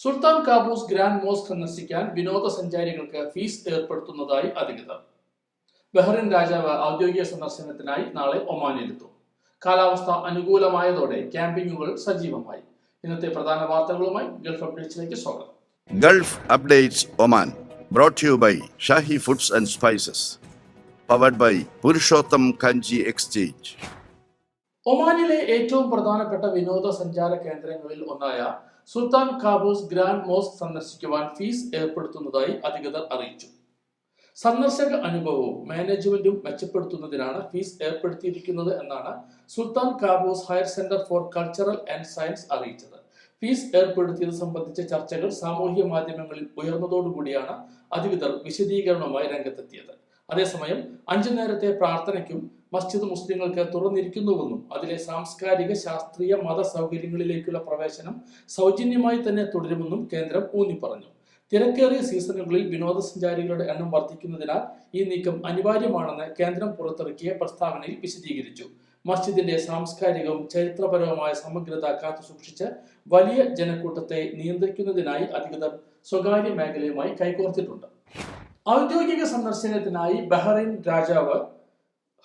സുൽത്താൻ Qaboos grand mosque സന്ദർശിക്കാൻ വിനോദസഞ്ചാരികൾക്ക് fees ഏർപ്പെടുത്തുന്നതായി അധികൃതർ. ബഹ്റിൻ രാജാവ് ഔദ്യോഗിക സന്ദർശനത്തിനായി നാളെ ഒമാനിലെത്തും. കാലാവസ്ഥ അനുകൂലമായതോടെ ക്യാമ്പിങ്ങുകൾ സജീവമായി. ഇന്നത്തെ പ്രധാന വാർത്തകളുമായി ഗൾഫ് അപ്ഡേറ്റ്സിലേക്ക് സ്വാഗതം. Gulf updates Oman brought you by Shahi foods and spices powered by Purushottam Kanji exchange ഒമാനിലെ ഏറ്റവും പ്രധാനപ്പെട്ട വിനോദസഞ്ചാര കേന്ദ്രങ്ങളിൽ ഒന്നായ സുൽത്താൻ കാബൂസ് ഗ്രാൻഡ് മോസ്ക് സന്ദർശിക്കുവാൻ ഫീസ് ഏർപ്പെടുത്തുന്നതായി അധികൃതർ അറിയിച്ചു. സന്ദർശക അനുഭവവും മാനേജ്മെന്റും മെച്ചപ്പെടുത്തുന്നതിനാണ് ഫീസ് ഏർപ്പെടുത്തിയിരിക്കുന്നത് എന്നാണ് Sultan Qaboos higher centre for cultural and science അറിയിച്ചത്. ഫീസ് ഏർപ്പെടുത്തിയത് സംബന്ധിച്ച ചർച്ചകൾ സാമൂഹ്യ മാധ്യമങ്ങളിൽ ഉയർന്നതോടുകൂടിയാണ് അധികൃതർ വിശദീകരണവുമായി രംഗത്തെത്തിയത്. അതേസമയം അഞ്ചു നേരത്തെ പ്രാർത്ഥനയ്ക്കും മസ്ജിദ് മുസ്ലിങ്ങൾക്ക് തുറന്നിരിക്കുന്നുവെന്നും അതിലെ സാംസ്കാരിക ശാസ്ത്രീയ മത സൗകര്യങ്ങളിലേക്കുള്ള പ്രവേശനം സൗജന്യമായി തന്നെ തുടരുമെന്നും കേന്ദ്രം ഊന്നി പറഞ്ഞു തിരക്കേറിയ സീസണുകളിൽ വിനോദസഞ്ചാരികളുടെ എണ്ണം വർദ്ധിക്കുന്നതിനാൽ ഈ നീക്കം അനിവാര്യമാണെന്ന് കേന്ദ്രം പുറത്തിറക്കിയ പ്രസ്താവനയിൽ വിശദീകരിച്ചു. മസ്ജിദിന്റെ സാംസ്കാരികവും ചരിത്രപരവുമായ സമഗ്രത കാത്തുസൂക്ഷിച്ച് വലിയ ജനക്കൂട്ടത്തെ നിയന്ത്രിക്കുന്നതിനായി അധികൃതർ സ്വകാര്യ മേഖലയുമായി കൈകോർത്തിട്ടുണ്ട്. ഔദ്യോഗിക സന്ദർശനത്തിനായി ബഹ്റൈൻ രാജാവ്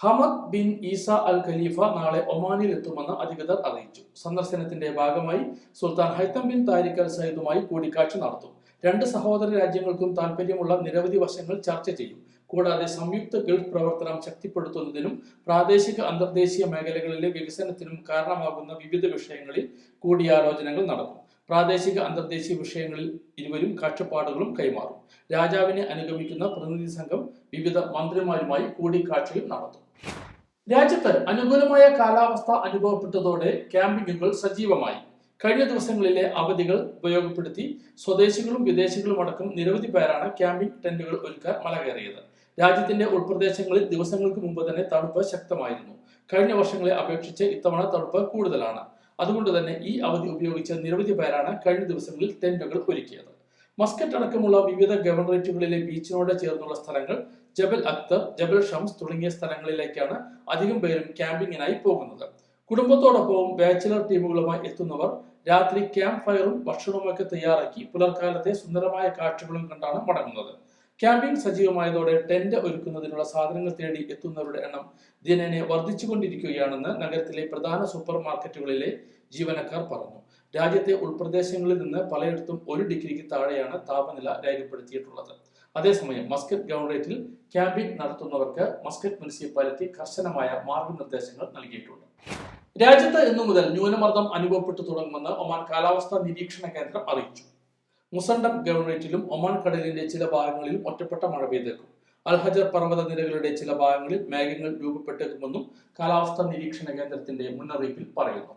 Hamad bin Isa Al Khalifa നാളെ ഒമാനിൽ എത്തുമെന്ന് അധികൃതർ അറിയിച്ചു. സന്ദർശനത്തിന്റെ ഭാഗമായി സുൽത്താൻ ഹൈത്തം ബിൻ താരിഖ് അൽ സയ്യിദുമായി കൂടിക്കാഴ്ച നടത്തും. രണ്ട് സഹോദര രാജ്യങ്ങൾക്കും താൽപ്പര്യമുള്ള നിരവധി വശങ്ങൾ ചർച്ച ചെയ്യും. കൂടാതെ സംയുക്ത ഗൾഫ് പ്രവർത്തനം ശക്തിപ്പെടുത്തുന്നതിനും പ്രാദേശിക അന്തർദേശീയ മേഖലകളിലെ വികസനത്തിനും കാരണമാകുന്ന വിവിധ വിഷയങ്ങളിൽ കൂടിയാലോചനകൾ നടക്കും. പ്രാദേശിക അന്തർദേശീയ വിഷയങ്ങളിൽ ഇരുവരും കാഴ്ചപ്പാടുകളും കൈമാറും. രാജാവിനെ അനുഗമിക്കുന്ന പ്രതിനിധി സംഘം വിവിധ മന്ത്രിമാരുമായി കൂടിക്കാഴ്ചയും നടത്തും. രാജ്യത്ത് അനുകൂലമായ കാലാവസ്ഥ അനുഭവപ്പെട്ടതോടെ ക്യാമ്പിങ്ങുകൾ സജീവമായി. കഴിഞ്ഞ ദിവസങ്ങളിലെ അവധികൾ ഉപയോഗപ്പെടുത്തി സ്വദേശികളും വിദേശികളും അടക്കം നിരവധി പേരാണ് ക്യാമ്പിംഗ് ടെന്റുകൾ ഒരുക്കാൻ മലകയറിയത്. രാജ്യത്തിന്റെ ഉൾപ്രദേശങ്ങളിൽ ദിവസങ്ങൾക്ക് മുമ്പ് തന്നെ തണുപ്പ് ശക്തമായിരുന്നു. കഴിഞ്ഞ വർഷങ്ങളെ അപേക്ഷിച്ച് ഇത്തവണ തണുപ്പ് കൂടുതലാണ്. അതുകൊണ്ട് തന്നെ ഈ അവധി ഉപയോഗിച്ച നിരവധി പേരാണ് കഴിഞ്ഞ ദിവസങ്ങളിൽ ടെന്റുകൾ ഒരുക്കിയത്. മസ്കറ്റ് അടക്കമുള്ള വിവിധ ഗവർണറേറ്റുകളിലെ ബീച്ചിനോട് ചേർന്നുള്ള സ്ഥലങ്ങൾ ജബൽ അക്തർ ജബൽ ഷംസ് തുടങ്ങിയ സ്ഥലങ്ങളിലേക്കാണ് അധികം പേരും ക്യാമ്പിങ്ങിനായി പോകുന്നത്. കുടുംബത്തോടൊപ്പവും ബാച്ചിലർ ടീമുകളുമായി എത്തുന്നവർ രാത്രി ക്യാമ്പ് ഫയറും ഭക്ഷണവുമൊക്കെ തയ്യാറാക്കി പുലർക്കാലത്തെ സുന്ദരമായ കാഴ്ചകളും കണ്ടാണ് മടങ്ങുന്നത്. ക്യാമ്പിംഗ് സജീവമായതോടെ ടെന്റ് ഒരുക്കുന്നതിനുള്ള സാധനങ്ങൾ തേടി എത്തുന്നവരുടെ എണ്ണം ദിനേനെ വർദ്ധിച്ചുകൊണ്ടിരിക്കുകയാണെന്ന് നഗരത്തിലെ പ്രധാന സൂപ്പർ മാർക്കറ്റുകളിലെ ജീവനക്കാർ പറഞ്ഞു. രാജ്യത്തെ ഉൾപ്രദേശങ്ങളിൽ നിന്ന് പലയിടത്തും ഒരു ഡിഗ്രിക്ക് താഴെയാണ് താപനില രേഖപ്പെടുത്തിയിട്ടുള്ളത്. അതേസമയം മസ്കറ്റ് ഗവർണറേറ്റിൽ ക്യാമ്പയിൻ നടത്തുന്നവർക്ക് മസ്കറ്റ് മുനിസിപ്പാലിറ്റി കർശനമായ മാർഗനിർദ്ദേശങ്ങൾ നൽകിയിട്ടുണ്ട്. രാജ്യത്ത് ഇന്നു മുതൽ ന്യൂനമർദ്ദം അനുഭവപ്പെട്ടു തുടങ്ങുമെന്ന് ഒമാൻ കാലാവസ്ഥാ നിരീക്ഷണ കേന്ദ്രം അറിയിച്ചു. മുസണ്ടം ഗവർണറേറ്റിലും ഒമാൻ കടലിന്റെ ചില ഭാഗങ്ങളിലും ഒറ്റപ്പെട്ട മഴ പെയ്തേക്കും. അൽഹജർ പർവത നിരകളുടെ ചില ഭാഗങ്ങളിൽ മേഘങ്ങൾ രൂപപ്പെട്ടേക്കുമെന്നും കാലാവസ്ഥാ നിരീക്ഷണ കേന്ദ്രത്തിന്റെ മുന്നറിയിപ്പിൽ പറയുന്നു.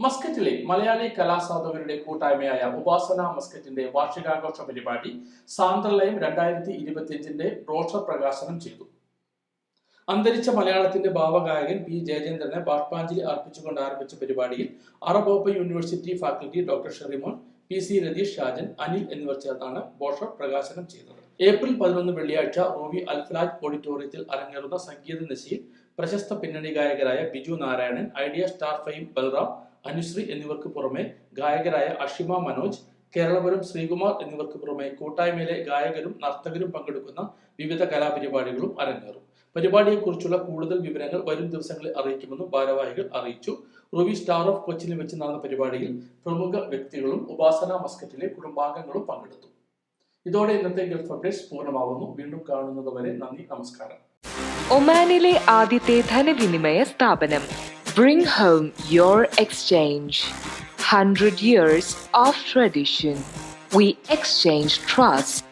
മസ്കറ്റിലെ മലയാളി കലാസാധകരുടെ കൂട്ടായ്മയായ ഉപാസന മസ്കറ്റിന്റെ വാർഷികാഘോഷ പരിപാടി സാന്ദ്രലയം രണ്ടായിരത്തി ഇരുപത്തിയഞ്ചിന്റെ റോഷർ പ്രകാശനം ചെയ്തു. അന്തരിച്ച മലയാളത്തിന്റെ ഭാവഗായകൻ പി. ജയചന്ദ്രനെ ബാഷ്പാഞ്ജലി അർപ്പിച്ചുകൊണ്ട് ആരംഭിച്ച പരിപാടിയിൽ അറബോപ്പ university faculty doctor Sherimon P C Ratheesh Shajan Anil എന്നിവർ ചേർന്നാണ് ബോഷർ പ്രകാശനം ചെയ്തത്. ഏപ്രിൽ പതിനൊന്ന് വെള്ളിയാഴ്ച റോവി അൽഫലാജ് ഓഡിറ്റോറിയത്തിൽ അരങ്ങേറുന്ന സംഗീത നിശയിൽ പ്രശസ്ത പിന്നണി ഗായകരായ Biju Narayanan Idea Star fame Balram Anusree എന്നിവർക്ക് പുറമെ ഗായകരായ അഷിമ മനോജ് കേരളപുരം ശ്രീകുമാർ എന്നിവർക്ക് പുറമെ കൂട്ടായ്മയിലെ ഗായകരും നർത്തകരും പങ്കെടുക്കുന്ന വിവിധ കലാപരിപാടികളും അരങ്ങേറും. പരിപാടിയെക്കുറിച്ചുള്ള കൂടുതൽ വിവരങ്ങൾ വരും ദിവസങ്ങളിൽ അറിയിക്കുമെന്നും ഭാരവാഹികൾ അറിയിച്ചു. റുവി സ്റ്റാർ ഓഫ് കൊച്ചിയിൽ വെച്ച് നടന്ന പരിപാടിയിൽ പ്രമുഖ വ്യക്തികളും ഉപാസന മസ്കറ്റിലെ കുടുംബാംഗങ്ങളും പങ്കെടുത്തു. ഇതോടെ ഇന്നത്തെ ഗൾഫ് അപ്ഡേറ്റ്സ് പൂർണമാവുന്നു. വീണ്ടും കാണുന്നതുവരെ നന്ദി നമസ്കാരം. ഒമാനിലെ ആദ്യത്തെ ധനവിനിമയ സ്ഥാപനം. Bring home your exchange hundred years of tradition we exchange trust